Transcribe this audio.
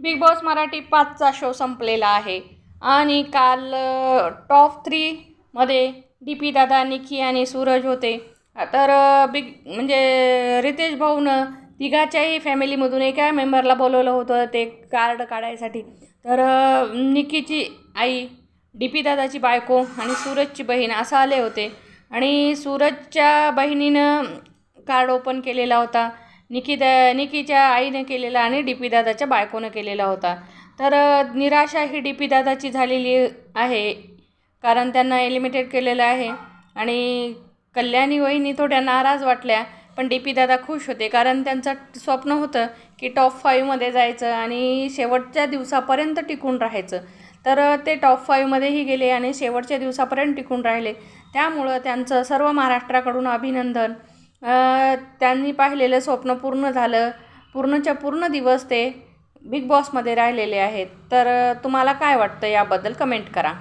Big Boss Marathi पाचचा show संपलेला आहे. आणि काल टॉप थ्रीमध्ये डी पी दादा निकी आणि सूरज होते. तर बिग म्हणजे रितेश भाऊनं तिघाच्याही फॅमिलीमधून एका मेंबरला बोलवलं होतं ते कार्ड काढायसाठी. तर निकीची आई डी पी दादाची बायको आणि सूरजची बहीण असं आले होते. आणि सूरजच्या बहिणीनं कार्ड ओपन केलेला होता. निकिदा निकीच्या आईने केलेला आणि डी पी दादाच्या बायकोनं केलेला होता. तर निराशा ही डी पी दादाची झालेली आहे कारण त्यांना एलिमिटेड केलेलं आहे. आणि कल्याणी वहिनी थोड्या नाराज वाटल्या पण डी पी दादा खुश होते कारण त्यांचं स्वप्न होतं की टॉप फाईव्हमध्ये जायचं आणि शेवटच्या दिवसापर्यंत टिकून राहायचं. तर ते टॉप फाईव्हमध्येही गेले आणि शेवटच्या दिवसापर्यंत टिकून राहिले. त्यामुळं त्यांचं सर्व महाराष्ट्राकडून अभिनंदन. त्यांनी पाहिलेलं स्वप्न पूर्ण झालं. पूर्णच्या पूर्ण दिवस ते बिग बॉसमध्ये राहिलेले आहेत. तर तुम्हाला काय वाटतं याबद्दल कमेंट करा.